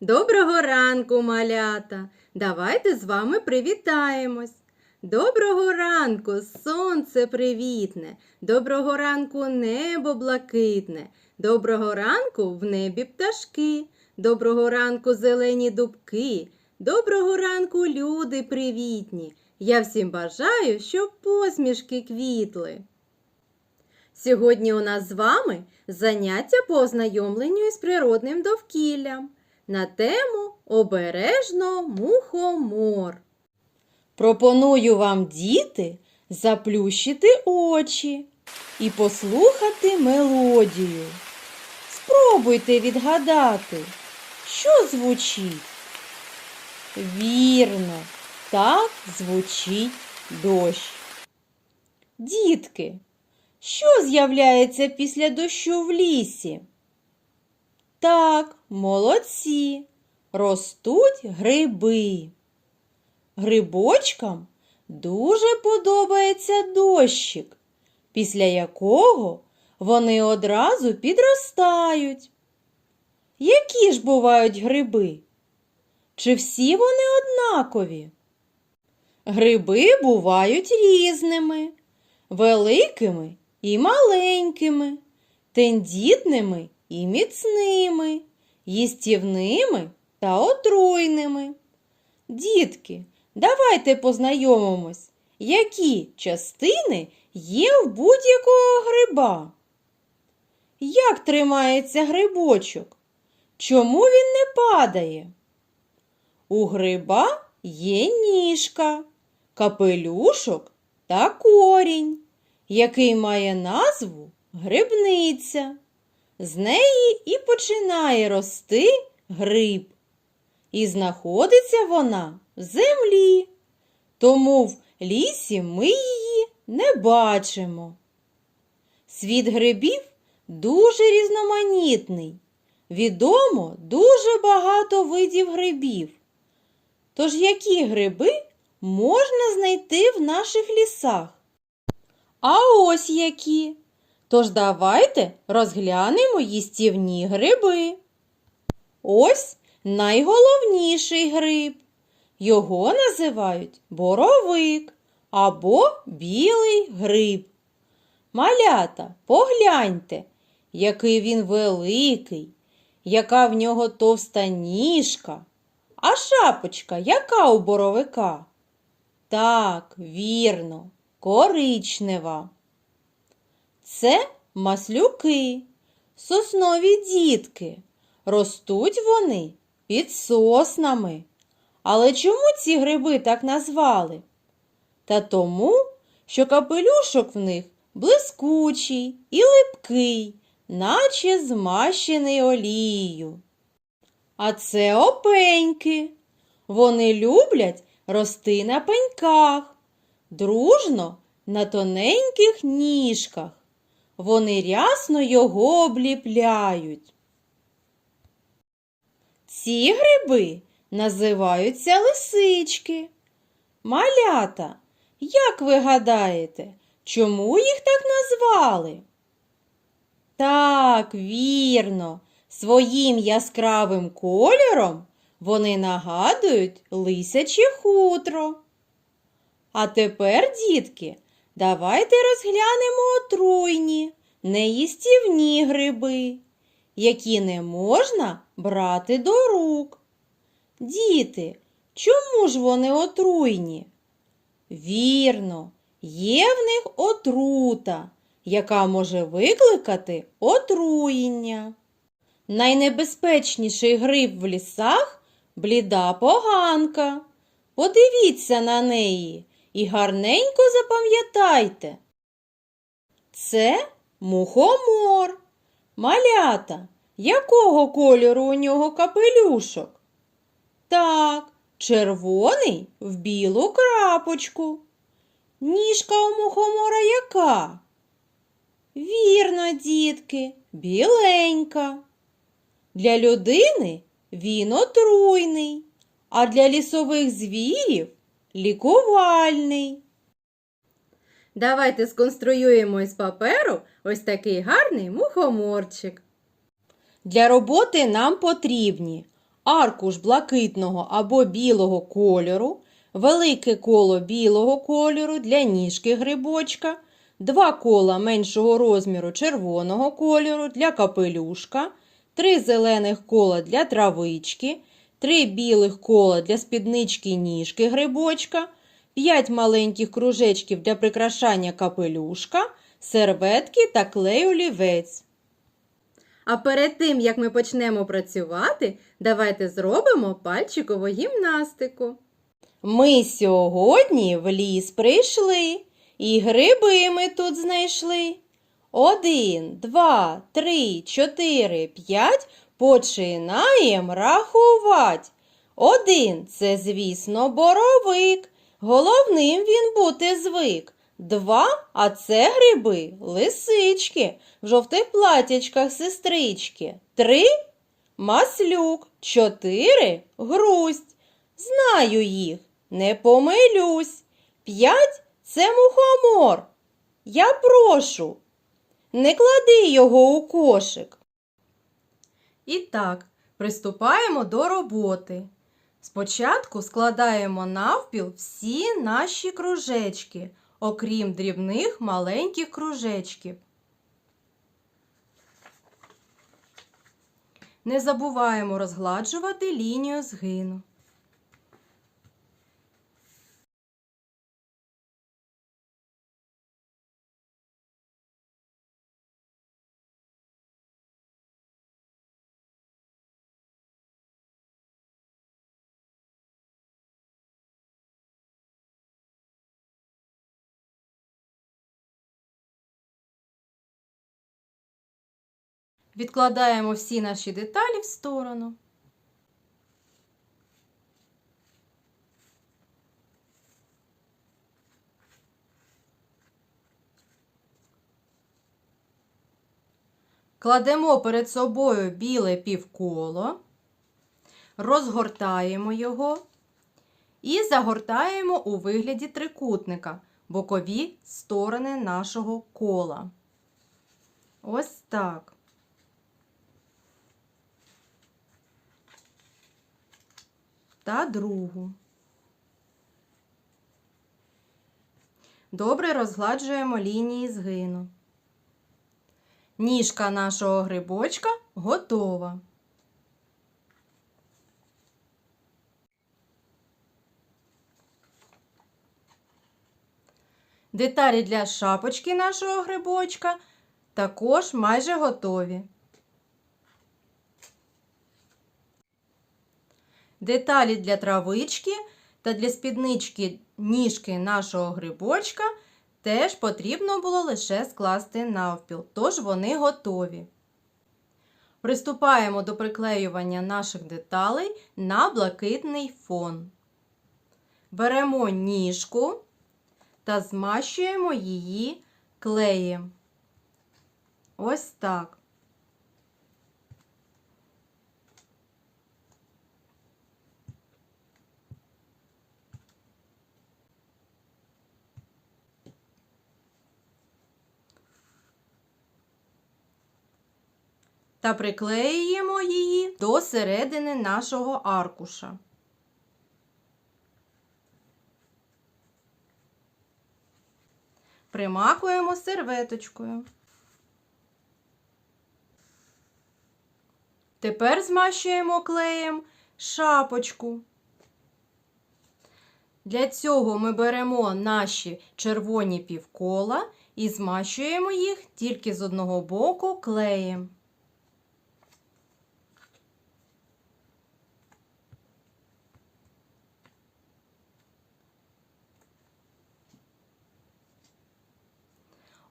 Доброго ранку, малята! Давайте з вами привітаємось. Доброго ранку, сонце привітне, доброго ранку небо блакитне, доброго ранку в небі пташки, доброго ранку зелені дубки, доброго ранку люди привітні. Я всім бажаю, щоб посмішки квітли. Сьогодні у нас з вами заняття по ознайомленню із природним довкіллям на тему Обережно мухомор. Пропоную вам, діти, заплющити очі і послухати мелодію. Спробуйте відгадати, що звучить. Вірно, так звучить дощ. Дітки, що з'являється після дощу в лісі? Так, молодці, ростуть гриби. Грибочкам дуже подобається дощик, після якого вони одразу підростають. Які ж бувають гриби? Чи всі вони однакові? Гриби бувають різними, великими і маленькими, тендітними і міцними, їстівними та отруйними. Дітки, давайте познайомимось, які частини є в будь-якого гриба. Як тримається грибочок? Чому він не падає? У гриба є ніжка, капелюшок та корінь, який має назву грибниця. З неї і починає рости гриб. І знаходиться вона в землі, тому в лісі ми її не бачимо. Світ грибів дуже різноманітний. Відомо дуже багато видів грибів. Тож які гриби можна знайти в наших лісах? А ось які. Тож давайте розглянемо їстівні гриби. Ось найголовніший гриб. Його називають боровик або білий гриб. Малята, погляньте, який він великий, яка в нього товста ніжка. А шапочка яка у боровика? Так, вірно, коричнева. Це маслюки, соснові дітки. Ростуть вони під соснами. Але чому ці гриби так назвали? Та тому, що капелюшок в них блискучий і липкий, наче змащений олією. А це опеньки. Вони люблять рости на пеньках, дружно на тоненьких ніжках. Вони рясно його обліпляють. Ці гриби називаються лисички. Малята, як ви гадаєте, чому їх так назвали? Так, вірно, своїм яскравим кольором вони нагадують лисяче хутро. А тепер, дітки, давайте розглянемо отруйні, неїстівні гриби, які не можна брати до рук. Діти, чому ж вони отруйні? Вірно, є в них отрута, яка може викликати отруєння. Найнебезпечніший гриб в лісах бліда поганка. Подивіться на неї і гарненько запам'ятайте. Це мухомор. Малята, якого кольору у нього капелюшок? Так, червоний в білу крапочку. Ніжка у мухомора яка? Вірно, дітки, біленька. Для людини він отруйний, а для лісових звірів лікувальний. Давайте сконструюємо із паперу ось такий гарний мухоморчик. Для роботи нам потрібні аркуш блакитного або білого кольору, велике коло білого кольору для ніжки грибочка, два кола меншого розміру червоного кольору для капелюшка, три зелених кола для травички, три білих кола для спіднички ніжки грибочка, п'ять маленьких кружечків для прикрашання капелюшка, серветки та клей олівець. А перед тим, як ми почнемо працювати, давайте зробимо пальчикову гімнастику. Ми сьогодні в ліс прийшли, і гриби ми тут знайшли. Один, два, три, чотири, п'ять. Починаємо рахувати. Один це, звісно, боровик. Головним він бути звик. Два, а це гриби, лисички, в жовтих платячках сестрички. Три маслюк, чотири грусть. Знаю їх, не помилюсь. П'ять це мухомор. Я прошу, не клади його у кошик. І так, приступаємо до роботи. Спочатку складаємо навпіл всі наші кружечки, окрім дрібних маленьких кружечків. Не забуваємо розгладжувати лінію згину. Відкладаємо всі наші деталі в сторону. Кладемо перед собою біле півколо, розгортаємо його і загортаємо у вигляді трикутника бокові сторони нашого кола. Ось так. Та другу. Добре розгладжуємо лінії згину. Ніжка нашого грибочка готова. Деталі для шапочки нашого грибочка також майже готові. Деталі для травички та для спіднички ніжки нашого грибочка теж потрібно було лише скласти навпіл, тож вони готові. Приступаємо до приклеювання наших деталей на блакитний фон. Беремо ніжку та змащуємо її клеєм. Ось так. Та приклеюємо її до середини нашого аркуша. Примакуємо серветочкою. Тепер змащуємо клеєм шапочку. Для цього ми беремо наші червоні півкола і змащуємо їх тільки з одного боку клеєм.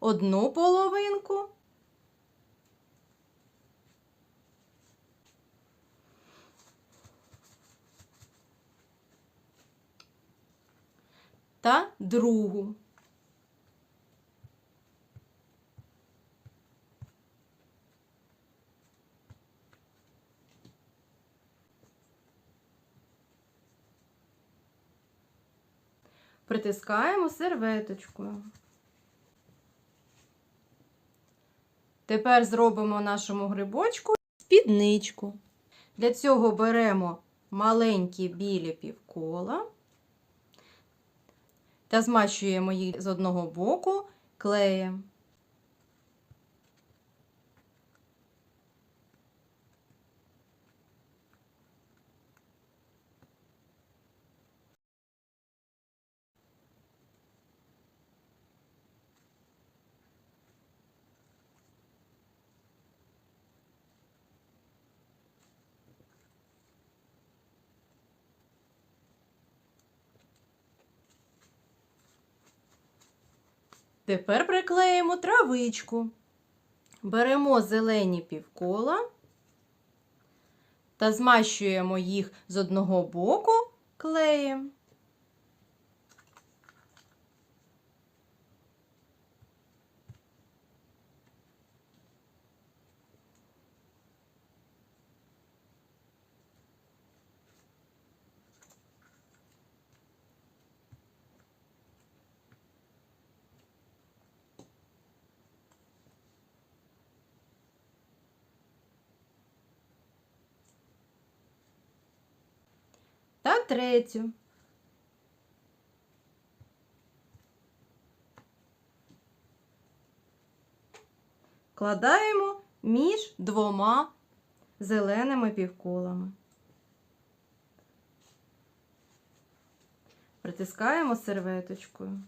Одну половинку. Та другу. Притискаємо серветочкою. Тепер зробимо нашому грибочку спідничку. Для цього беремо маленькі білі півкола та змащуємо їх з одного боку клеєм. Тепер приклеїмо травичку. Беремо зелені півкола та змащуємо їх з одного боку клеєм. Та третю. Кладаємо між двома зеленими півколами. Притискаємо серветочкою.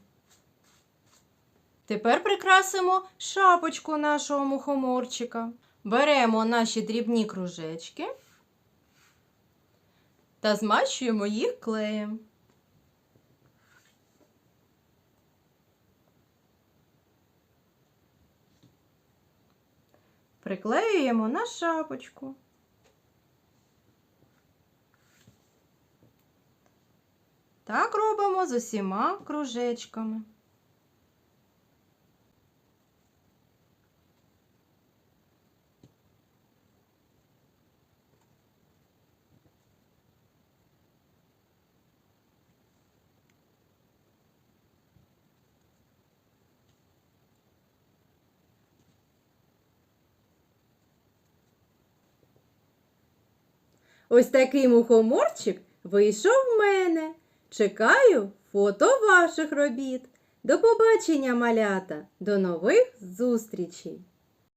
Тепер прикрасимо шапочку нашого мухоморчика. Беремо наші дрібні кружечки та змащуємо їх клеєм. Приклеюємо на шапочку. Так робимо з усіма кружечками. Ось такий мухоморчик вийшов в мене. Чекаю фото ваших робіт. До побачення, малята, до нових зустрічей!